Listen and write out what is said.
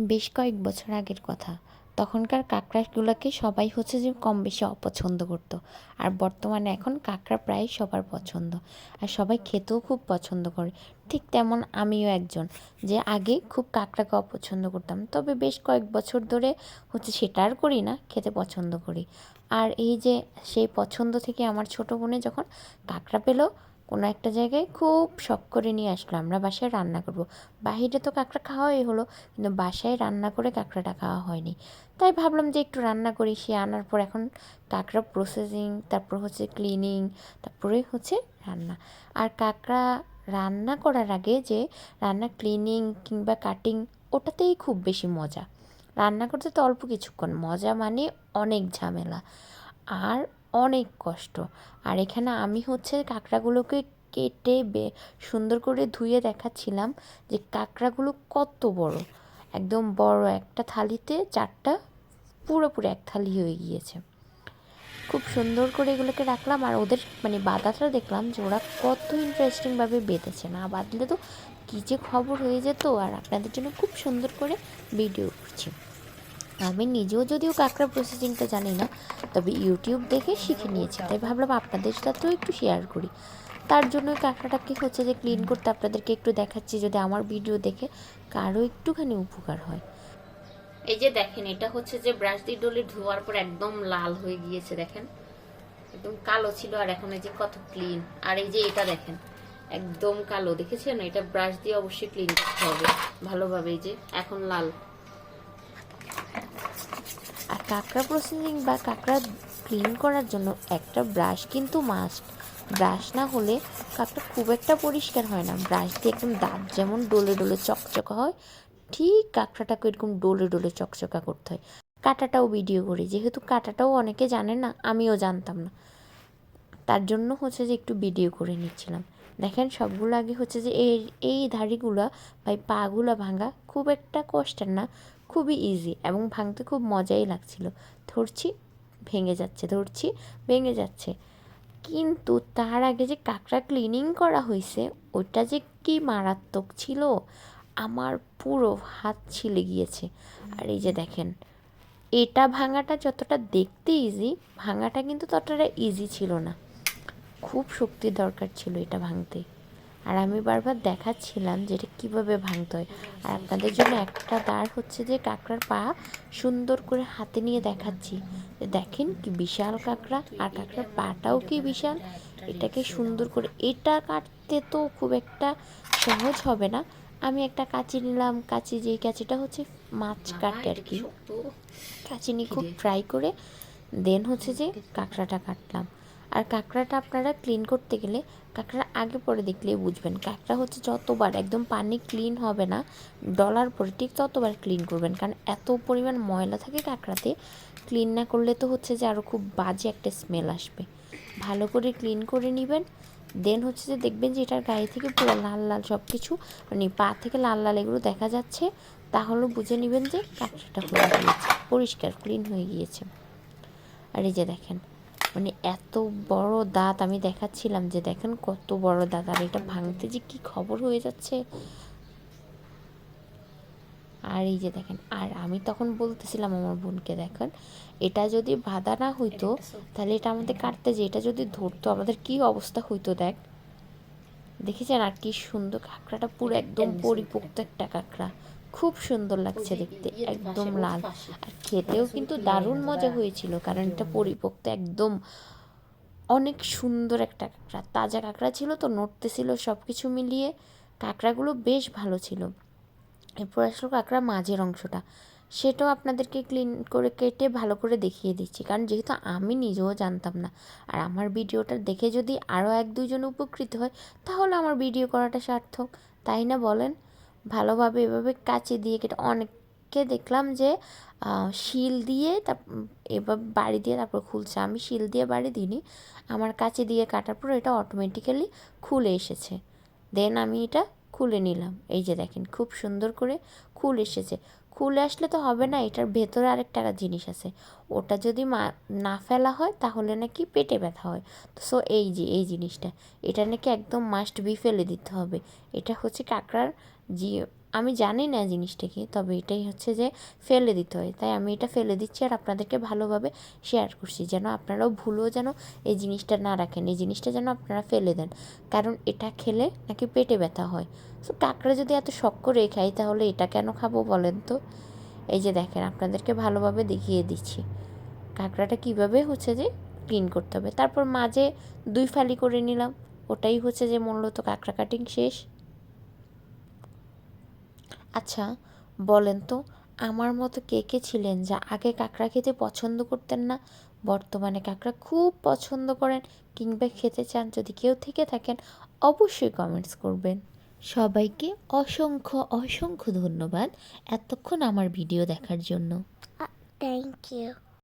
বেশ কয়েক বছর আগের কথা। তখনকার কাঁকড়াগুলোকে সবাই হচ্ছে যে কম বেশি অপছন্দ করতো। আর বর্তমানে এখন কাঁকড়া প্রায় সবার পছন্দ। আর সবাই খেতেও খুব পছন্দ করে। ঠিক তেমন আমিও একজন, যে আগে খুব কাঁকড়াকে অপছন্দ করতাম। তবে বেশ কয়েক বছর ধরে হচ্ছে সেটা আর করি না, খেতে পছন্দ করি। আর এই যে সেই পছন্দ থেকে আমার ছোটো বোনে যখন কাঁকড়া পেল কোনো একটা জায়গায় খুব শখ করে নিয়ে আসলো, আমরা বাসায় রান্না করব। বাহিরে তো কাঁকড়া খাওয়াই হলো, কিন্তু বাসায় রান্না করে কাঁকড়াটা খাওয়া হয়নি। তাই ভাবলাম যে একটু রান্না করি, সে আনার পর এখন কাঁকড়া প্রসেসিং তারপর হচ্ছে ক্লিনিং তারপরে হচ্ছে রান্না। আর কাঁকড়া রান্না করার আগে যে রান্না ক্লিনিং কিংবা কাটিং ওটাতেই খুব বেশি মজা। রান্না করতে তো অল্প কিছুক্ষণ, মজা মানে অনেক ঝামেলা। আর অনেক কষ্ট। আর এখানে আমি হচ্ছে কাঁকড়াগুলোকে কেটে বে, সুন্দর করে ধুয়ে দেখাচ্ছিলাম যে কাঁকড়াগুলো কত বড়। একদম বড় একটা থালিতে চারটা, পুরোপুরি এক থালি হয়ে গিয়েছে। খুব সুন্দর করে এগুলোকে রাখলাম আর ওদের মানে বাঁধাটা দেখলাম যে ওরা কত ইন্টারেস্টিংভাবে বেঁধেছে না। বাঁধলে তো কী যে খবর হয়ে যেত আর আপনাদের জন্য খুব সুন্দর করে ভিডিও করছি। আমি নিজেও যদিও কাঁকড়া প্রসেসিংটা জানি না তবে ইউটিউব দেখে শিখে নিয়েছি, তাই ভাবলাম আপনাদের সাথেও একটু শেয়ার করি। তার জন্য কাঁকড়াটাকে হচ্ছে যে ক্লিন করতে আপনাদেরকে একটু দেখাচ্ছি, যদি আমার ভিডিও দেখে কারও একটুখানি উপকার হয়। এই যে দেখেন, এটা হচ্ছে যে ব্রাশ দিয়ে ডলে ধোয়ার পর একদম লাল হয়ে গিয়েছে, দেখেন। একদম কালো ছিল আর এখন এই যে কত ক্লিন আর এই যে এটা দেখেন, একদম কালো, দেখেছেন? এটা ব্রাশ দিয়ে অবশ্যই ক্লিন করতে হবে ভালোভাবে, এই যে এখন লাল। কাঁকড়া প্রসেসিং বা কাঁকড়া ক্লিন করার জন্য একটা ব্রাশ কিন্তু মাস্ট ব্রাশ না হলে কাঁকড়া খুব একটা পরিষ্কার হয় না। ব্রাশ দিয়ে একদম দাঁত যেমন ডোলে ডোলে চকচকা হয়, ঠিক কাঁকড়াটাকে এরকম ডোলে ডোলে চকচকা করতে হয়। কাটাটাও ভিডিও করি, যেহেতু কাটাটাও অনেকে জানে না, আমিও জানতাম না। তার জন্য হচ্ছে যে একটু ভিডিও করে নিচ্ছিলাম। দেখেন সবগুলো আগে হচ্ছে যে এই এই ধাড়িগুলো বা পাগুলো ভাঙা খুব একটা কষ্টের না। খুবই ইজি এবং ভাঙতে খুব মজাই লাগছিল। ধরছি ভেঙে যাচ্ছে ধরছি ভেঙে যাচ্ছে। কিন্তু তার আগে যে কাঁকড়া ক্লিনিং করা হয়েছে ওটা যে কি মারাত্মক ছিল আমার পুরো হাত ছিলে গিয়েছে। আর এই যে দেখেন এটা ভাঙাটা যতটা দেখতে ইজি ভাঙাটা কিন্তু ততটা ইজি ছিল না। খুব শক্তির দরকার ছিল এটা ভাঙতে। আর আমি বারবার দেখাচ্ছিলাম যে এটা কীভাবে ভাঙতে হয়। আর আপনাদের জন্য একটা দাঁড় হচ্ছে যে কাঁকড়ার পা সুন্দর করে হাতে নিয়ে দেখাচ্ছি। দেখেন কি বিশাল কাঁকড়া আর কাঁকড়ার পাটাও কি বিশাল। এটাকে সুন্দর করে এটা কাটতে তো খুব একটা সহজ হবে না। আমি একটা কাঁচি নিলাম কাঁচি যেই কাঁচিটা হচ্ছে মাছ কাটে আর কি। কাঁচি নিয়ে খুব ট্রাই করে দেন হচ্ছে যে কাঁকড়াটা কাটলাম। আর কাঁকড়াটা আপনারা ক্লিন করতে গেলে কাঁকড়া আগে পরে দেখলেই বুঝবেন। কাঁকড়া হচ্ছে যতবার একদম পানি ক্লিন হবে না, ডলার পরে ঠিক ততবার ক্লিন করবেন। কারণ এত পরিমাণ ময়লা থাকে কাঁকড়াতে ক্লিন না করলে তো হচ্ছে যে আরও খুব বাজে একটা স্মেল আসবে। ভালো করে ক্লিন করে নেবেন দেন হচ্ছে যে দেখবেন যে এটার গায়ে থেকে পুরো লাল লাল সব কিছু মানে পা থেকে লাল লাল এগুলো দেখা যাচ্ছে, তাহলে বুঝে নেবেন যে কাঁকড়াটা হয়ে গিয়েছে, পরিষ্কার ক্লিন হয়ে গিয়েছে। আর এই যে দেখেন মানে এত বড় দাঁত আমি দেখাচ্ছিলাম যে দেখেন কত বড় দাঁত আর এটা ভাঙতে যে কি খবর হয়ে যাচ্ছে। আর এই যে দেখেন আর আমি তখন বলতেছিলাম আমার বোনকে দেখেন এটা যদি বাঁধা না হইতো তাহলে এটা আমাদের কাটতে যে এটা যদি ধরতো আমাদের কি অবস্থা হইতো দেখ। দেখেছেন আর কি সুন্দর কাঁকড়াটা পুরো একদম পরিপক্ত একটা কাঁকড়া। খুব সুন্দর লাগছে দেখতে একদম লাল। আর খেতেও কিন্তু দারুণ মজা হয়েছিল কারণ এটা পরিপক্ত একদম অনেক সুন্দর একটা কাঁকড়া। তাজা কাঁকড়া ছিল তো নড়তেছিল সব কিছু মিলিয়ে। কাঁকড়াগুলো বেশ ভালো ছিল। এরপর আসলো কাঁকড়া মাঝের অংশটা। সেটাও আপনাদেরকে ক্লিন করে কেটে ভালো করে দেখিয়ে দিচ্ছি কারণ যেহেতু আমি নিজেও জানতাম না। আর আমার ভিডিওটা দেখে যদি আরও এক দুজন উপকৃত হয় তাহলে আমার ভিডিও করাটা সার্থক তাই না বলেন? ভালোভাবে এভাবে কাচি দিয়ে কেটে, অনেককে দেখলাম যে শিল দিয়ে তার এবার বাড়ি দিয়ে তারপর খুলছে। আমি শিল দিয়ে বাড়ি দিইনি। আমার কাছে দিয়ে কাটার পর এটা অটোমেটিক্যালি খুলে এসেছে। দেন আমি এটা খুলে নিলাম। এই যে দেখেন, খুব সুন্দর করে খুল এসেছে। খুলে আসলে তো হবে না, এটার ভেতরে আরেকটা জিনিস আছে। ওটা যদি না ফেলা হয়, তাহলে নাকি পেটে ব্যথা হয়। তো সো এই যে, এই জিনিসটা। এটা নাকি একদম মাস্ট বি ফেলে দিতে হবে। এটা হচ্ছে কাঁকড়ার জি আমি জানি না জিনিসটা কি, তবে এটাই হচ্ছে যে ফেলে দিতে হয়। তাই আমি এটা ফেলে দিচ্ছি আর আপনাদেরকে ভালোভাবে শেয়ার করছি, যেন আপনারাও ভুলও যেন এই জিনিসটা না রাখেন, এই জিনিসটা যেন আপনারা ফেলে দেন। কারণ এটা খেলে নাকি পেটে ব্যথা হয়। তো কাঁকড়া যদি এত শখ করে খাই তাহলে এটা কেন খাব বলেন তো? এই যে দেখেন, আপনাদেরকে ভালোভাবে দেখিয়ে দিচ্ছি। কাঁকড়াটা কীভাবে হচ্ছে যে ক্লিন করতে হবে? তারপর মাঝে দুই ফালি করে নিলাম। ওটাই হচ্ছে যে মূলত কাঁকড়া কাটিং শেষ। আচ্ছা বলেন তো, আমার মতো কে কে ছিলেন যা আগে কাঁকড়া খেতে পছন্দ করতেন না? বর্তমানে কাঁকড়া খুব পছন্দ করেন কিংবা খেতে চান যদি কেউ থেকে থাকেন, অবশ্যই কমেন্টস করবেন। সবাইকে অসংখ্য অসংখ্য ধন্যবাদ এতক্ষণ আমার ভিডিও দেখার জন্য। Thank you.